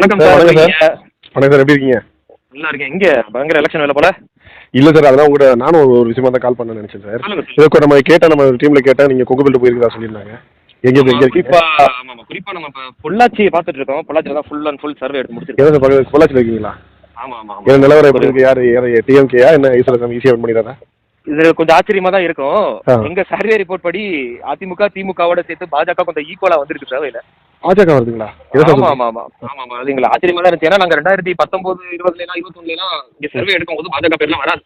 வணக்கம் சார், வணக்கம் சார். நீங்க- வணக்கம் சார் எப்படி இருக்கீங்க? நல்லா இருக்கேன். இங்க பயங்கர எலெக்ஷன் வேலை போல? இல்லை சார் அதெல்லாம் உங்கள்கிட்ட நானும் ஒரு- விஷயமா தான் கால் பண்ண நினைச்சேன் சார். இதுக்கு நம்ம கேட்டால் நம்ம டீமில் கேட்டால் நீங்கள் கொங்குபெல்ட் போயிருக்கதா சொல்லியிருந்தாங்க. எங்கே எங்கே குறிப்பா ஆமா குறிப்பா நம்ம இப்ப பொள்ளாச்சியை பார்த்துட்டு இருக்கோம். பொள்ளாச்சியில தான் ஃபுல் அண்ட் ஃபுல் சர்வே எடுத்து முடிச்சிருக்கோம். பொள்ளாச்சியில் இருக்கீங்களா? ஆமா ஆமா ஆமா. என் நிலவரம் எப்படி இருக்கு? யார் டிஎம்கேயா என்ன ஈஸ்வரசாமி ஈஸியாக வின் பண்ணிடுறா இது கொஞ்சம் ஆச்சரியமா தான் இருக்கும். எங்க சர்வே ரிப்போர்ட் படி அதிமுக திமுகவோட சேர்த்து பாஜக கொஞ்சம் ஈக்குவலா வந்திருக்கு சர்வேல பாஜக வருதுங்களா? ஆமா? ஆமா ஆமா. ஆமா ஆமா. அது எங்களுக்கு ஆச்சரியமா தான் இருந்துச்சு. ஏன்னா நாங்க ரெண்டாயிரத்தி பத்தொன்பது இருபதுல எல்லாம் இருபத்தொன்னுல எல்லாம் இங்க சர்வே எடுக்கும் போது பாஜக பேர்லாம் வராது.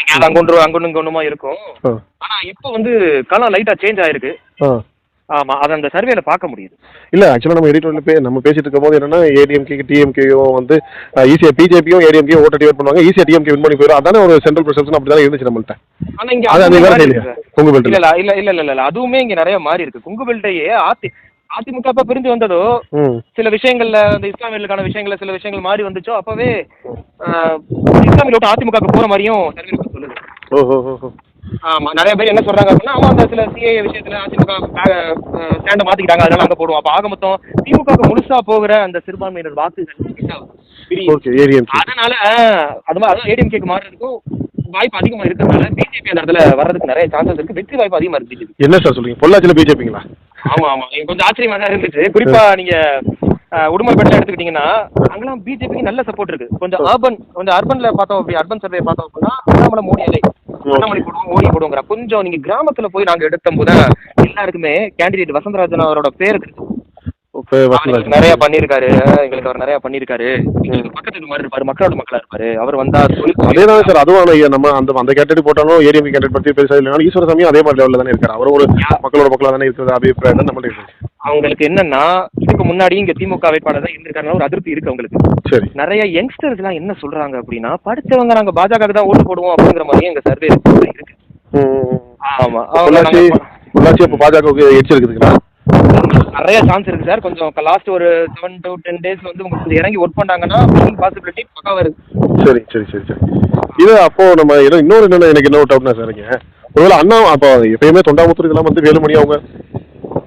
எங்கேயாவது அங்கொன்று அங்கொன்று இருக்கும். ஆனா இப்போ வந்து களம் லைட்டா சேஞ்ச் ஆயிருக்கு. ஆமா அதை அந்த சர்வேல பார்க்க முடியுது. இல்லை ஆக்சுவலாக நம்ம எடிட்டோரில் பே நம்ம பேசிட்டு இருக்கும் போது என்னன்னா ஏடிஎம்கே டிஎம்கேயும் வந்து ஈஸியாக பிஜேபியும் ஏடிஎம்கே ஓட்ட டிவைட் பண்ணுவாங்க. ஈஸியாக டிஎம்கே வின் பண்ணி போயிடும். அதானே ஒரு சென்ட்ரல் ப்ரெசன்ஸ் அப்படி தான் இருந்துச்சு நம்மள்ட்ட. ஆனா இங்க அது வேற இல்ல இல்ல இல்ல இல்ல இல்ல அதுவுமே இங்க நிறைய மாறி இருக்கு. குங்கு பெல்ட்டையே அதி அதிமுக அப்ப பிரிஞ்சு வந்ததோ சில விஷயங்கள்ல அந்த இஸ்லாமியர்களுக்கான விஷயங்கள்ல சில விஷயங்கள் மாறி வந்துச்சோ அப்பவே ஆஹ், இஸ்லாமியர்கள் விட்டு அதிமுக போற மாதிரியும் சர்வே சொல்லுது. ஆமா நிறைய பேர் என்ன சொல்றாங்க அப்படின்னா ஆமா அந்த சில சிஏ விஷயத்துல அதிமுக ஸ்டாண்ட மாத்திக்கிட்டாங்க அதனால அங்க போடுவோம். அப்ப ஆக மொத்தம் திமுக முழுசா போகிற அந்த சிறுபான்மையினர் ஏடிஎம்கே அதனால அது மாதிரி அதான் ஏடிஎம்கேக்கு மாறுறதுக்கும் வாய்ப்பு அதிகமா இருக்கிறதுனால பிஜேபி அந்த இடத்துல வர்றதுக்கு நிறைய சான்சஸ் இருக்கு. வெற்றி வாய்ப்பு அதிகமா இருக்கு என்ன சார் சொல்றீங்க? பொள்ளாச்சியில் பிஜேபிங்களா ஆமா ஆமா. எனக்கு கொஞ்சம் ஆச்சரியமா தான் இருந்துச்சு. குறிப்பா நீங்க அஹ், உடுமலைப்பேட்டை எடுத்துக்கிட்டீங்கன்னா அங்கெல்லாம் பிஜேபிக்கு நல்ல சப்போர்ட் இருக்கு. கொஞ்சம் அர்பன் கொஞ்சம் அர்பன்ல பார்த்தோம் அப்படி அர்பன் சர்வே பார்த்தோம் அப்படின்னா அண்ணாமலை மோடி அலை அண்ணாமலை போடுவோம் மோடி போடுவோங்கிற கொஞ்சம் நீங்க கிராமத்துல போய் நாங்க எடுத்த போது எல்லாருக்குமே கேண்டிடேட் வசந்தராஜன் அவரோட பேர் இருக்கு நிறைய பண்ணிருக்காரு. எங்களுக்கு அவர் நிறைய பண்ணிருக்காரு. எங்களுக்கு பக்கத்துக்கு மாதிரி இருப்பாரு மக்களோட மக்களா இருப்பாரு. அவர் வந்தா அதே தான் சார் அதுவும் நம்ம அந்த அந்த கேட்டடி போட்டாலும் ஏடிஎம் கேண்டட் பற்றி பேச இல்லைனாலும் ஈஸ்வரசாமியும் அதே மாதிரி லெவலில் தானே இருக்காரு. அவரும் ஒரு மக்களோட மக்களாக தானே இருக்கிறது அபிப்பிராயம் தான் இருக்கு. அவங்களுக்கு என்னன்னா இதுக்கு முன்னாடி இங்க திமுக வேட்பாளர் தான் இருந்திருக்காங்க ஒரு அதிருப்தி இருக்கு அவங்களுக்கு. சரி. நிறைய யங்ஸ்டர்ஸ் எல்லாம் என்ன சொல்றாங்க அப்படின்னா படிச்சவங்க நாங்க பாஜக தான் ஓட்டு போடுவோம் அப்படிங்கிற மாதிரி எங்க சர்வே இருக்கு. ஆமா. பொள்ளாச்சி பொள்ளாச்சி இப்போ பாஜகவுக்கு எடிச்சிருக்குதுங்களா நிறைய சான்ஸ் இருக்கு சார் கொஞ்சம் லாஸ்ட் ஒரு செவன் டு டென் டேஸ் வந்து உங்களுக்கு கொஞ்சம் இறங்கி ஒர்க் பண்ணாங்கன்னா பாசிபிலிட்டி பக்காவா இருக்கு. சரி சரி சரி சரி. இது அப்போ நம்ம இன்னொரு என்னென்ன எனக்கு இன்னொரு டவுட்னா சார்ங்க ஒருவேளை அண்ணா அப்போ எப்பயுமே தொண்டாமுத்தூர் இதெல்லாம் வந்து வேலுமணி அவங்க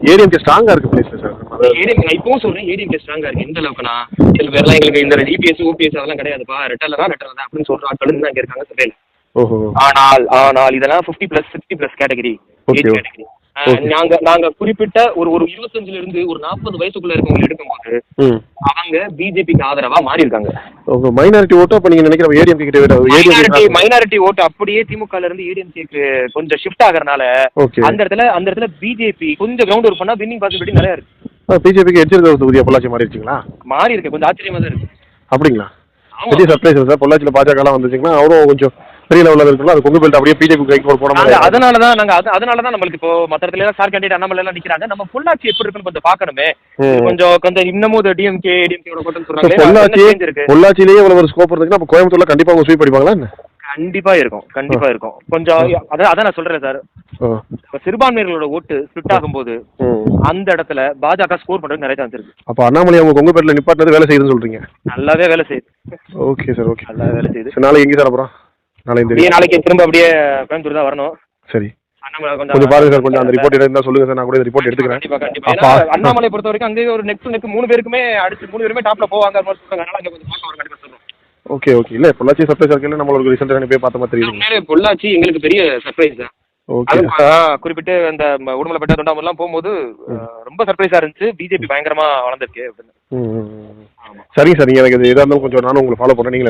ஏடிஎம்கே ஸ்ட்ராங்கா இருக்கு பிளேஸ்ல சார் ஏடிஎம் நான் இப்பவும் சொல்றேன் ஏடிஎம் ஸ்ட்ராங்கா இருக்கு. எந்த அளவுக்குனா சில பேர்லாம் எங்களுக்கு இந்த இபிஎஸ் ஓபிஎஸ் அதெல்லாம் கிடையாதுப்பா. ரெட்டலரா ரெட்டலரா அப்படின்னு சொல்ற ஆட்கள் தான் இங்க இருக்காங்க ஓஹோ. ஆனால் ஆனால் இதெல்லாம் 50 பிளஸ் 60 பிளஸ் கேட்டகரி. கேட்டகரி நாங்க நாங்க குறிப்பிட்ட ஒரு ஒரு இருபத்தஞ்சுல இருந்து ஒரு நாற்பது வயசுக்குள்ள இருக்கவங்க எடுக்கும்போது அவங்க பிஜேபிக்கு ஆதரவா மாறி இருக்காங்க மைனாரிட்டி ஓட்டு அப்போ நீங்க நினைக்கிற ஏடிஎம்கே கிட்ட மைனாரிட்டி மைனாரிட்டி ஓட்டு அப்படியே திமுக இருந்து ஏடிஎம்கேக்கு கொஞ்சம் ஷிஃப்ட் ஆகறனால ஓகே. அந்த இடத்துல அந்த இடத்துல பிஜேபி கொஞ்சம் கிரவுண்ட் ஒர்க் பண்ணா வின்னிங் பாசிபிலிட்டி நிறைய இருக்கு. பிஜேபிக்கு எடிச்சிருக்கிற தொகுதியா பொள்ளாச்சி மாறிடுச்சிங்களா மாறி இருக்கு. கொஞ்சம் ஆச்சரியமா தான் இருக்கு. அப்படிங்களா? Surprise sir. பொள்ளாச்சியில் பாஜகலாம் வந்துச்சுங்கன்னா அவரும் கொஞ்சம் பெரிய லெவலில் இருக்கலாம் அது கொங்கு பெல்ட் அப்படியே பிஜேபி கைக்கு போட மாதிரி அதனால தான் நாங்க அது- அதனால தான் நம்மளுக்கு இப்போ மத்த இடத்துல எல்லாம் சார் கேண்டிடேட் அண்ணாமலை எல்லாம் நிக்கிறாங்க. நம்ம பொள்ளாச்சி எப்படி இருக்குன்னு கொஞ்சம் பார்க்கணுமே. கொஞ்சம் கொஞ்சம் இன்னமும் டிஎம்கே டிஎம்கே கூட்டம் இப்போ சொல்றாங்க பொள்ளாச்சி பொள்ளாச்சிலேயே இவ்வளவு ஒரு ஸ்கோப் இருக்குன்னா அப்போ கோயம்புத்தூர்ல கண்டிப்பா அவங்க ஸ்வீப் அடிப்பாங்களா கண்டிப்பா இருக்கும் கண்டிப்பா இருக்கும். கொஞ்சம் அதான் அதான் நான் சொல்றேன் சார் சிறுபான்மையர்களோட ஓட்டு ஸ்பிளிட் ஆகும்போது ம். அந்த இடத்துல பாஜக ஸ்கோர் பண்றதுக்கு நிறைய சான்ஸ் இருக்கு. அப்போ அண்ணாமலை அவங்க கொங்கு பெல்ட்ல நிப்பாட்டினது வேலை செய்யுதுன்னு சொல்றீங்க. நல்லாவே வேலை செய்யுது. Okay sir okay. நல்லா வேலை செய்யுது. நாளைக்கு எங்கே சார் அப்புறம்? நாளைக்கு தெரியும் நாளைக்கு திரும்ப அப்படியே கோயம்புத்தூர் தான் வரணும். சரி. கொஞ்சம் பாருங்க சார் கொஞ்சம் அந்த ரிப்போர்ட் இருந்தா சொல்லுங்க சார் நான் கூட ரிப்போர்ட் எடுத்துக்கிறேன். அண்ணாமலை பொறுத்த வரைக்கும் அங்கேயே ஒரு நெக்ஸ்ட் நெக்ஸ்ட் மூணு பேருக்குமே அடுத்து மூணு பேருமே டாப்ல போவாங்க அதனால கொஞ்சம் கண்டிப்பா சொல்றோம். Okay okay. இல்ல பொள்ளாச்சி சர்ப்ரைஸ் இருக்கல நம்மளுக்கு ரிசல்ட் போய் பார்த்த மாதிரி உண்மையிலே பொள்ளாச்சி எங்களுக்கு பெரிய சர்ப்ரைஸ் தான். ஓகே. குறிப்பிட்டு அந்த உடுமலைப்பேட்டை தொண்டாமுலாம் போகும்போது ரொம்ப சர்ப்ரைஸா இருந்துச்சு. பிஜேபி பயங்கரமா வளர்ந்துருக்கு அப்படின்னு. சரிங்க சார் நீங்கள் எனக்கு இது எதாக இருந்தாலும் கொஞ்சம் நானும் உங்களை ஃபாலோ பண்ணுறேன். நீங்கள்